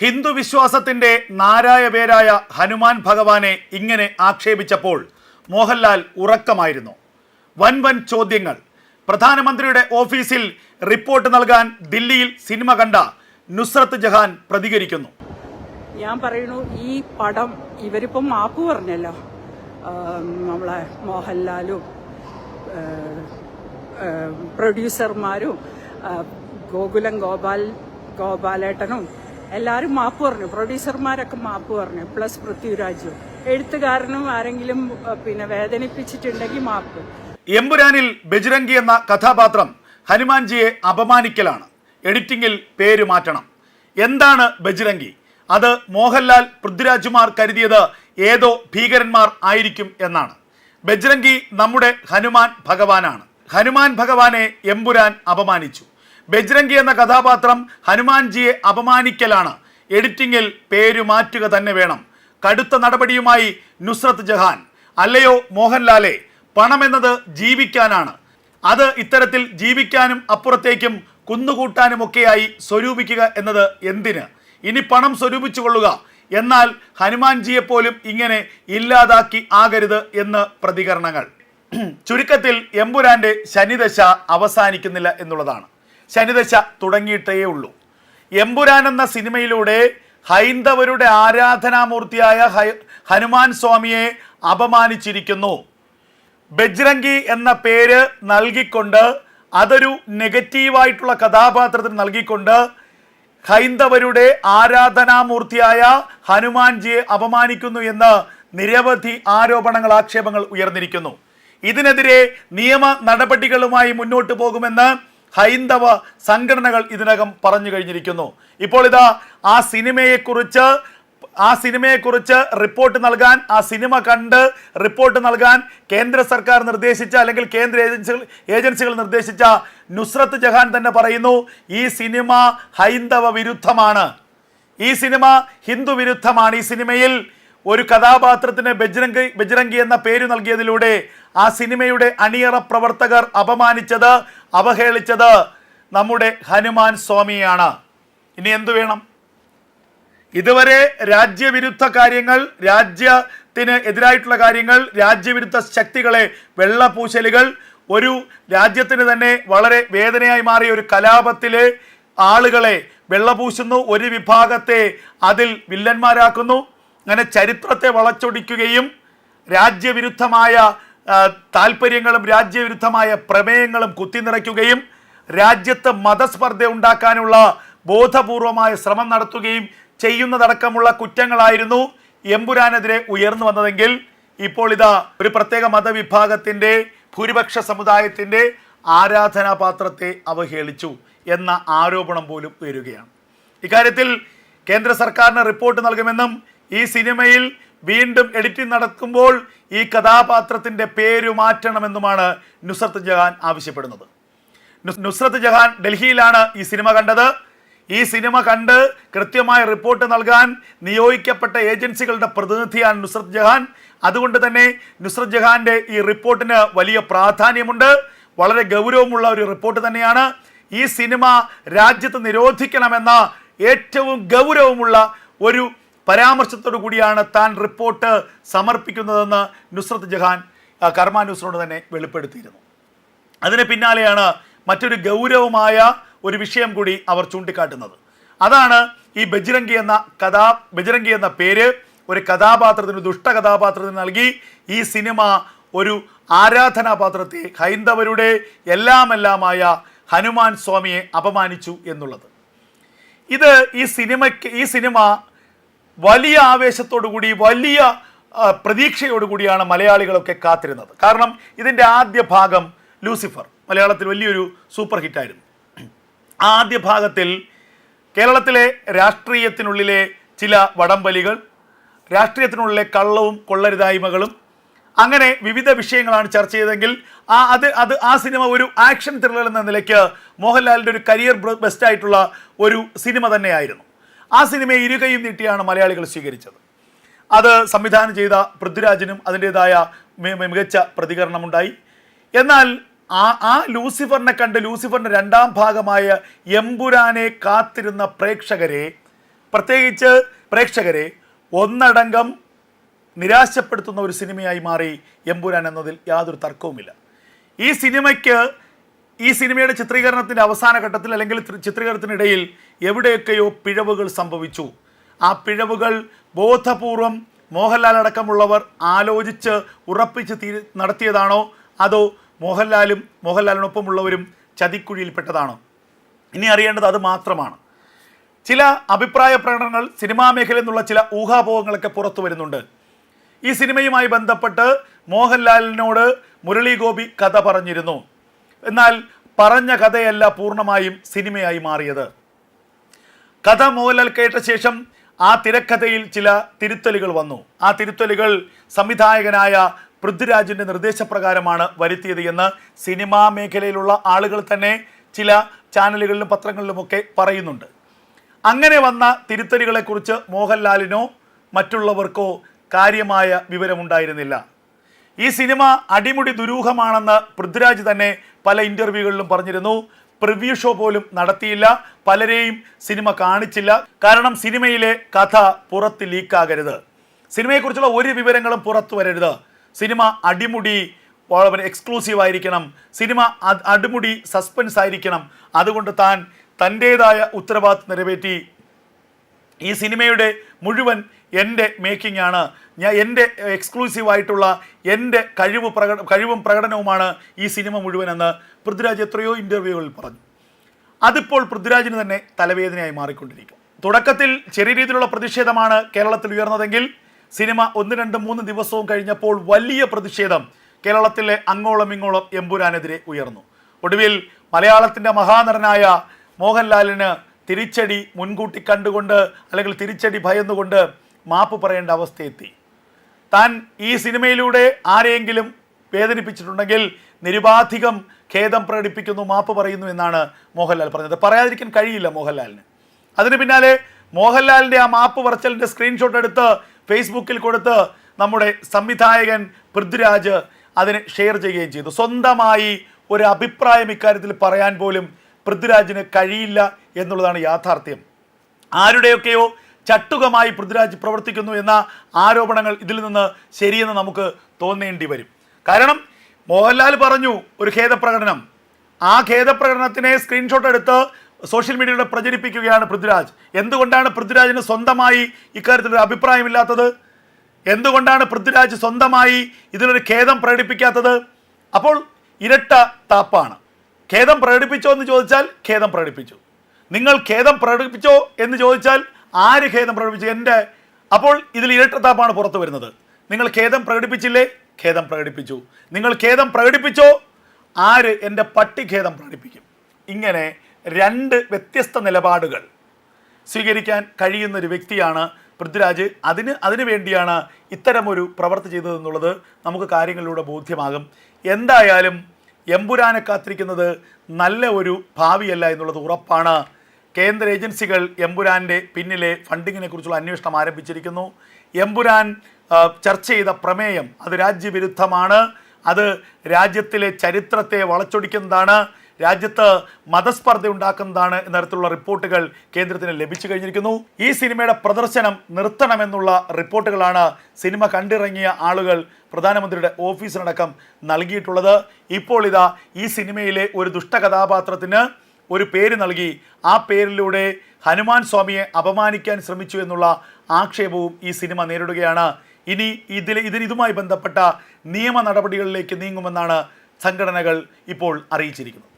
ഹിന്ദു വിശ്വാസത്തിന്റെ നാരായ പേരായ ഹനുമാൻ ഭഗവാനെ ഇങ്ങനെ ആക്ഷേപിച്ചപ്പോൾ മോഹൻലാൽ ഉറക്കമായിരുന്നു. വൻ വൻ ചോദ്യങ്ങൾ. പ്രധാനമന്ത്രിയുടെ ഓഫീസിൽ റിപ്പോർട്ട് നൽകാൻ ദില്ലിയിൽ സിനിമ കണ്ട നുസ്രത്ത് ജഹാൻ പ്രതികരിക്കുന്നു. ഞാൻ പറയുന്നു ഈ പടം ഇവരിപ്പം മാപ്പ് പറഞ്ഞല്ലോ. നമ്മളെ മോഹൻലാലും പ്രൊഡ്യൂസർമാരും ഗോകുലം ഗോപാൽ ഗോപാലേട്ടനും എല്ലാവരും മാപ്പ് പറഞ്ഞു. പ്രൊഡ്യൂസർമാരൊക്കെ മാപ്പ് പറഞ്ഞു. പ്ലസ് പൃഥ്വിരാജും. എഴുത്തുകാരനും ആരെങ്കിലും പിന്നെ വേദനിപ്പിച്ചിട്ടുണ്ടെങ്കിൽ മാപ്പ്. എമ്പുരാനിൽ ബജ്രംഗി എന്ന കഥാപാത്രം ഹനുമാൻജിയെ അപമാനിക്കലാണ്. എഡിറ്റിംഗിൽ പേര് മാറ്റണം. എന്താണ് ബജ്രംഗി? അത് മോഹൻലാൽ പൃഥ്വിരാജുമാർ കരുതിയത് ഏതോ ഭീകരന്മാർ ആയിരിക്കും എന്നാണ്. ബജ്രംഗി നമ്മുടെ ഹനുമാൻ ഭഗവാനാണ്. ഹനുമാൻ ഭഗവാനെ എമ്പുരാൻ അപമാനിച്ചു. ബജ്രംഗി എന്ന കഥാപാത്രം ഹനുമാൻജിയെ അപമാനിക്കലാണ്. എഡിറ്റിംഗിൽ പേരു മാറ്റുക തന്നെ വേണം. കടുത്ത നടപടിയുമായി നുസ്രത്ത് ജഹാൻ. അല്ലയോ മോഹൻലാലെ പണമെന്നത് ജീവിക്കാനാണ്. അത് ഇത്തരത്തിൽ ജീവിക്കാനും അപ്പുറത്തേക്കും കുന്നുകൂട്ടാനുമൊക്കെയായി സ്വരൂപിക്കുക എന്നത് എന്തിന്? ഇനി പണം സ്വരൂപിച്ചു കൊള്ളുക. എന്നാൽ ഹനുമാൻജിയെ പോലും ഇങ്ങനെ ഇല്ലാതാക്കി ആകരുത് എന്ന് പ്രതികരണങ്ങൾ. ചുരുക്കത്തിൽ എമ്പുരാന്റെ ശനിദശ അവസാനിക്കുന്നില്ല എന്നുള്ളതാണ്. ശനിദശ തുടങ്ങിയിട്ടേ ഉള്ളൂ. എമ്പുരാൻ എന്ന സിനിമയിലൂടെ ഹൈന്ദവരുടെ ആരാധനാമൂർത്തിയായ ഹനുമാൻ സ്വാമിയെ അപമാനിച്ചിരിക്കുന്നു. ബജ്രംഗി എന്ന പേര് നൽകിക്കൊണ്ട് അതൊരു നെഗറ്റീവായിട്ടുള്ള കഥാപാത്രത്തിന് നൽകിക്കൊണ്ട് ഹൈന്ദവരുടെ ആരാധനാമൂർത്തിയായ ഹനുമാൻജിയെ അപമാനിക്കുന്നു എന്ന് നിരവധി ആരോപണങ്ങൾ ആക്ഷേപങ്ങൾ ഉയർന്നിരിക്കുന്നു. ഇതിനെതിരെ നിയമ നടപടികളുമായി മുന്നോട്ട് പോകുമെന്ന് ഹൈന്ദവ സംഘടനകൾ ഇതിനകം പറഞ്ഞു കഴിഞ്ഞിരിക്കുന്നു. ഇപ്പോൾ ഇതാ ആ സിനിമയെക്കുറിച്ച് ആ സിനിമയെക്കുറിച്ച് റിപ്പോർട്ട് നൽകാൻ ആ സിനിമ കണ്ട് റിപ്പോർട്ട് നൽകാൻ കേന്ദ്ര സർക്കാർ നിർദ്ദേശിച്ച അല്ലെങ്കിൽ കേന്ദ്ര ഏജൻസികൾ ഏജൻസികൾ നിർദ്ദേശിച്ച നുസ്രത്ത് ജഹാൻ തന്നെ പറയുന്നു ഈ സിനിമ ഹൈന്ദവ വിരുദ്ധമാണ്. ഈ സിനിമ ഹിന്ദു വിരുദ്ധമാണ്. ഈ സിനിമയിൽ ഒരു കഥാപാത്രത്തിന് ബജ്രംഗി ബജ്രംഗി എന്ന പേര് നൽകിയതിലൂടെ ആ സിനിമയുടെ അണിയറ പ്രവർത്തകർ അപമാനിച്ചത് അവഹേളിച്ചത് നമ്മുടെ ഹനുമാൻ സ്വാമിയാണ്. ഇനി എന്തു വേണം? ഇതുവരെ രാജ്യവിരുദ്ധ കാര്യങ്ങൾ രാജ്യത്തിന് എതിരായിട്ടുള്ള കാര്യങ്ങൾ രാജ്യവിരുദ്ധ ശക്തികളെ വെള്ളപൂശലുകൾ ഒരു രാജ്യത്തിന് തന്നെ വളരെ വേദനയായി മാറിയ ഒരു കലാപത്തിലെ ആളുകളെ വെള്ളപൂശുന്നു. ഒരു വിഭാഗത്തെ അതിൽ വില്ലന്മാരാക്കുന്നു. അങ്ങനെ ചരിത്രത്തെ വളച്ചൊടിക്കുകയും രാജ്യവിരുദ്ധമായ താല്പര്യങ്ങളും രാജ്യവിരുദ്ധമായ പ്രമേയങ്ങളും കുത്തിനിറയ്ക്കുകയും രാജ്യത്ത് മതസ്പർദ്ധ ഉണ്ടാക്കാനുള്ള ബോധപൂർവമായ ശ്രമം നടത്തുകയും ചെയ്യുന്നതടക്കമുള്ള കുറ്റങ്ങളായിരുന്നു എമ്പുരാനെതിരെ ഉയർന്നു വന്നതെങ്കിൽ ഇപ്പോൾ ഇതാ ഒരു പ്രത്യേക മതവിഭാഗത്തിന്റെ ഭൂരിപക്ഷ സമുദായത്തിന്റെ ആരാധനാപാത്രത്തെ അവഹേളിച്ചു എന്ന ആരോപണം പോലും ഉയരുകയാണ്. ഇക്കാര്യത്തിൽ കേന്ദ്ര സർക്കാരിന് റിപ്പോർട്ട് നൽകുമെന്നും ഈ സിനിമയിൽ വീണ്ടും എഡിറ്റിംഗ് നടക്കുമ്പോൾ ഈ കഥാപാത്രത്തിന്റെ പേര് മാറ്റണമെന്നുമാണ് നുസ്രത്ത് ജഹാൻ ആവശ്യപ്പെടുന്നത്. നുസ്- നുസ്രത്ത് ജഹാൻ ഡൽഹിയിലാണ് ഈ സിനിമ കണ്ടത്. ഈ സിനിമ കണ്ട് കൃത്യമായ റിപ്പോർട്ട് നൽകാൻ നിയോഗിക്കപ്പെട്ട ഏജൻസികളുടെ പ്രതിനിധിയാണ് നുസ്രത്ത് ജഹാൻ. അതുകൊണ്ട് തന്നെ നുസ്രത്ത് ജഹാന്റെ ഈ റിപ്പോർട്ടിന് വലിയ പ്രാധാന്യമുണ്ട്. വളരെ ഗൗരവമുള്ള ഒരു റിപ്പോർട്ട് തന്നെയാണ്. ഈ സിനിമ രാജ്യത്ത് നിരോധിക്കണമെന്ന ഏറ്റവും ഗൗരവമുള്ള ഒരു പരാമർശത്തോടു കൂടിയാണ് താൻ റിപ്പോർട്ട് സമർപ്പിക്കുന്നതെന്ന് നുസ്രത്ത് ജഹാൻ കർമ്മ ന്യൂസിനോട് തന്നെ വെളിപ്പെടുത്തിയിരുന്നു. അതിന് പിന്നാലെയാണ് മറ്റൊരു ഗൗരവമായ ഒരു വിഷയം കൂടി അവർ ചൂണ്ടിക്കാട്ടുന്നത്. അതാണ് ഈ ബജ്രംഗി എന്ന കഥാ ബജ്രംഗി എന്ന പേര് ഒരു കഥാപാത്രത്തിന് ദുഷ്ട കഥാപാത്രത്തിന് നൽകി ഈ സിനിമ ഒരു ആരാധനാപാത്രത്തെ ഹൈന്ദവരുടെ എല്ലാമെല്ലാമായ ഹനുമാൻ സ്വാമിയെ അപമാനിച്ചു എന്നുള്ളത്. ഇത് ഈ സിനിമയ്ക്ക് ഈ സിനിമ വലിയ ആവേശത്തോടുകൂടി വലിയ പ്രതീക്ഷയോടുകൂടിയാണ് പ്രതീക്ഷയോടു കൂടിയാണ് മലയാളികളൊക്കെ കാത്തിരുന്നത്. കാരണം ഇതിന്റെ ആദ്യ ഭാഗം ലൂസിഫർ മലയാളത്തിൽ വലിയൊരു സൂപ്പർ ഹിറ്റായിരുന്നു. ആദ്യ ഭാഗത്തിൽ കേരളത്തിലെ രാഷ്ട്രീയത്തിനുള്ളിലെ ചില വടംവലികൾ രാഷ്ട്രീയത്തിനുള്ളിലെ കള്ളവും കൊള്ളരുതായ്മകളും അങ്ങനെ വിവിധ വിഷയങ്ങളാണ് ചർച്ച ചെയ്തതെങ്കിൽ ആ അത് അത് ആ സിനിമ ഒരു ആക്ഷൻ ത്രില്ലർ എന്ന നിലയ്ക്ക് മോഹൻലാലിന്റെ ഒരു കരിയർ ബെസ്റ്റ് ആയിട്ടുള്ള ഒരു സിനിമ തന്നെയായിരുന്നു. ആ സിനിമയെ ഇരുകയും നീട്ടിയാണ് മലയാളികൾ സ്വീകരിച്ചത്. അത് സംവിധാനം ചെയ്ത പൃഥ്വിരാജിനും അതിന്റെതായ മികച്ച പ്രതികരണമുണ്ടായി. എന്നാൽ ആ ആ ലൂസിഫറിനെ കണ്ട് ലൂസിഫറിന്റെ രണ്ടാം ഭാഗമായ എമ്പുരാനെ കാത്തിരുന്ന പ്രേക്ഷകരെ പ്രത്യേകിച്ച് പ്രേക്ഷകരെ ഒന്നടങ്കം നിരാശപ്പെടുത്തുന്ന ഒരു സിനിമയായി മാറി എമ്പുരാൻ എന്നതിൽ യാതൊരു തർക്കവുമില്ല. ഈ സിനിമയ്ക്ക് ഈ സിനിമയുടെ ചിത്രീകരണത്തിന്റെ അവസാന ഘട്ടത്തിൽ അല്ലെങ്കിൽ ത്രി- ചിത്രീകരണത്തിനിടയിൽ എവിടെയൊക്കെയോ പിഴവുകൾ സംഭവിച്ചു. ആ പിഴവുകൾ ബോധപൂർവം മോഹൻലാൽ അടക്കമുള്ളവർ ആലോചിച്ച് ഉറപ്പിച്ച് തീ നടത്തിയതാണോ? അതോ മോഹൻലാലും മോഹൻലാലിനൊപ്പമുള്ളവരും ചതിക്കുഴിയിൽപ്പെട്ടതാണോ? ഇനി അറിയേണ്ടത് അത് മാത്രമാണ്. ചില അഭിപ്രായ പ്രകടനങ്ങൾ സിനിമാ മേഖലയിൽ നിന്നുള്ള ചില ഊഹാപോഹങ്ങളൊക്കെ പുറത്തു വരുന്നുണ്ട്. ഈ സിനിമയുമായി ബന്ധപ്പെട്ട് മോഹൻലാലിനോട് മുരളി ഗോപി കഥ പറഞ്ഞിരുന്നു. എന്നാൽ പറഞ്ഞ കഥയല്ല പൂർണമായും സിനിമയായി മാറിയത്. കഥ മോഹൻലാൽ കേട്ട ശേഷം ആ തിരക്കഥയിൽ ചില തിരുത്തലുകൾ വന്നു. ആ തിരുത്തലുകൾ സംവിധായകനായ പൃഥ്വിരാജിന്റെ നിർദ്ദേശപ്രകാരമാണ് വരുത്തിയത് എന്ന് സിനിമാ മേഖലയിലുള്ള ആളുകൾ തന്നെ ചില ചാനലുകളിലും പത്രങ്ങളിലുമൊക്കെ പറയുന്നുണ്ട്. അങ്ങനെ വന്ന തിരുത്തലുകളെക്കുറിച്ച് മോഹൻലാലിനോ മറ്റുള്ളവർക്കോ കാര്യമായ വിവരമുണ്ടായിരുന്നില്ല. ഈ സിനിമ അടിമുടി ദുരൂഹമാണെന്ന് പൃഥ്വിരാജ് തന്നെ പല ഇന്റർവ്യൂകളിലും പറഞ്ഞിരുന്നു. പ്രിവ്യൂ ഷോ പോലും നടത്തിയില്ല. പലരെയും സിനിമ കാണിച്ചില്ല. കാരണം സിനിമയിലെ കഥ പുറത്ത് ലീക്കാകരുത്. സിനിമയെക്കുറിച്ചുള്ള ഒരു വിവരങ്ങളും പുറത്തു വരരുത്. സിനിമ അടിമുടി എക്സ്ക്ലൂസീവ് ആയിരിക്കണം. സിനിമ അടിമുടി സസ്പെൻസ് ആയിരിക്കണം. അതുകൊണ്ട് താൻ തന്റേതായ ഉത്തരവാദിത്വം നിറവേറ്റി ഈ സിനിമയുടെ മുഴുവൻ എന്റെ മേക്കിംഗ് ആണ്. ഞാൻ എന്റെ എക്സ്ക്ലൂസീവ് ആയിട്ടുള്ള എന്റെ കഴിവ് പ്രകട കഴിവും പ്രകടനവുമാണ് ഈ സിനിമ മുഴുവൻ എന്ന് പൃഥ്വിരാജ് എത്രയോ ഇന്റർവ്യൂകളിൽ പറഞ്ഞു. അതിപ്പോൾ പൃഥ്വിരാജിന് തന്നെ തലവേദനയായി മാറിക്കൊണ്ടിരിക്കും. തുടക്കത്തിൽ ചെറിയ രീതിയിലുള്ള പ്രതിഷേധമാണ് കേരളത്തിൽ ഉയർന്നതെങ്കിൽ സിനിമ ഒന്ന് രണ്ട് മൂന്ന് ദിവസവും കഴിഞ്ഞപ്പോൾ വലിയ പ്രതിഷേധം കേരളത്തിലെ അങ്ങോളം ഇങ്ങോളം എമ്പുരാനെതിരെ ഉയർന്നു. ഒടുവിൽ മലയാളത്തിന്റെ മഹാനടനായ മോഹൻലാലിന് തിരിച്ചടി മുൻകൂട്ടി കണ്ടുകൊണ്ട് അല്ലെങ്കിൽ തിരിച്ചടി ഭയന്നുകൊണ്ട് മാപ്പ് പറയേണ്ട അവസ്ഥയെത്തി. താൻ ഈ സിനിമയിലൂടെ ആരെയെങ്കിലും വേദനിപ്പിച്ചിട്ടുണ്ടെങ്കിൽ നിരുപാധികം ഖേദം പ്രകടിപ്പിക്കുന്നു മാപ്പ് പറയുന്നു എന്നാണ് മോഹൻലാൽ പറഞ്ഞത്. പറയാതിരിക്കാൻ കഴിയില്ല മോഹൻലാലിന്. അതിന് പിന്നാലെ മോഹൻലാലിന്റെ ആ മാപ്പ് പറച്ചലിന്റെ സ്ക്രീൻഷോട്ട് എടുത്ത് ഫേസ്ബുക്കിൽ കൊടുത്ത് നമ്മുടെ സംവിധായകൻ പൃഥ്വിരാജ് അതിനെ ഷെയർ ചെയ്യുകയും ചെയ്തു. സ്വന്തമായി ഒരു അഭിപ്രായം ഇക്കാര്യത്തിൽ പറയാൻ പോലും പൃഥ്വിരാജിന് കഴിയില്ല എന്നുള്ളതാണ് യാഥാർത്ഥ്യം. ആരുടെയൊക്കെയോ ചട്ടുകമായി പൃഥ്വിരാജ് പ്രവർത്തിക്കുന്നു എന്ന ആരോപണങ്ങൾ ഇതിൽ നിന്ന് ശരിയെന്ന് നമുക്ക് തോന്നേണ്ടി വരും. കാരണം മോഹൻലാൽ പറഞ്ഞു ഒരു ഖേദപ്രകടനം. ആ ഖേദപ്രകടനത്തിനെ സ്ക്രീൻഷോട്ട് എടുത്ത് സോഷ്യൽ മീഡിയയിലൂടെ പ്രചരിപ്പിക്കുകയാണ് പൃഥ്വിരാജ്. എന്തുകൊണ്ടാണ് പൃഥ്വിരാജിന് സ്വന്തമായി ഇക്കാര്യത്തിൽ ഒരു അഭിപ്രായമില്ലാത്തത്? എന്തുകൊണ്ടാണ് പൃഥ്വിരാജ് സ്വന്തമായി ഇതിനൊരു ഖേദം പ്രകടിപ്പിക്കാത്തത്? അപ്പോൾ ഇരട്ട താപ്പാണ്. ഖേദം പ്രകടിപ്പിച്ചോ എന്ന് ചോദിച്ചാൽ ഖേദം പ്രകടിപ്പിച്ചു. നിങ്ങൾ ഖേദം പ്രകടിപ്പിച്ചോ എന്ന് ചോദിച്ചാൽ ആര് ഖേദം പ്രകടിപ്പിച്ചു? എന്റെ അപ്പോൾ ഇതിൽ ഇരട്ടത്താപ്പാണ് പുറത്തു വരുന്നത്. നിങ്ങൾ ഖേദം പ്രകടിപ്പിച്ചില്ലേ? ഖേദം പ്രകടിപ്പിച്ചു. നിങ്ങൾ ഖേദം പ്രകടിപ്പിച്ചോ? ആര് എന്റെ പട്ടി ഖേദം പ്രകടിപ്പിക്കും? ഇങ്ങനെ രണ്ട് വ്യത്യസ്ത നിലപാടുകൾ സ്വീകരിക്കാൻ കഴിയുന്ന ഒരു വ്യക്തിയാണ് പൃഥ്വിരാജ്. അതിന് അതിനു വേണ്ടിയാണ് ഇത്തരമൊരു പ്രവർത്തി ചെയ്തതെന്നുള്ളത് നമുക്ക് കാര്യങ്ങളിലൂടെ ബോധ്യമാകും. എന്തായാലും എമ്പുരാനെ കാത്തിരിക്കുന്നത് നല്ല ഒരു ഭാവിയല്ല എന്നുള്ളത് ഉറപ്പാണ്. കേന്ദ്ര ഏജൻസികൾ എംപുരാന്റെ പിന്നിലെ ഫണ്ടിങ്ങിനെ കുറിച്ചുള്ള അന്വേഷണം ആരംഭിച്ചിരിക്കുന്നു. എംപുരാൻ ചർച്ച ചെയ്ത പ്രമേയം അത് രാജ്യവിരുദ്ധമാണ്. അത് രാജ്യത്തിലെ ചരിത്രത്തെ വളച്ചൊടിക്കുന്നതാണ്. രാജ്യത്ത് മതസ്പർദ്ധ ഉണ്ടാക്കുന്നതാണ് എന്ന തരത്തിലുള്ള റിപ്പോർട്ടുകൾ കേന്ദ്രത്തിന് ലഭിച്ചു കഴിഞ്ഞിരിക്കുന്നു. ഈ സിനിമയുടെ പ്രദർശനം നിർത്തണമെന്നുള്ള റിപ്പോർട്ടുകളാണ് സിനിമ കണ്ടിറങ്ങിയ ആളുകൾ പ്രധാനമന്ത്രിയുടെ ഓഫീസിനടക്കം നൽകിയിട്ടുള്ളത്. ഇപ്പോൾ ഇതാ ഈ സിനിമയിലെ ഒരു ദുഷ്ടകഥാപാത്രത്തിന് ഒരു പേര് നൽകി ആ പേരിലൂടെ ഹനുമാൻ സ്വാമിയെ അപമാനിക്കാൻ ശ്രമിച്ചു എന്നുള്ള ആക്ഷേപവും ഈ സിനിമ നേരിടുകയാണ്. ഇനി ഇതിൽ ഇതിന് ഇതുമായി ബന്ധപ്പെട്ട നിയമ നടപടികളിലേക്ക് നീങ്ങുമെന്നാണ് സംഘടനകൾ ഇപ്പോൾ അറിയിച്ചിരിക്കുന്നത്.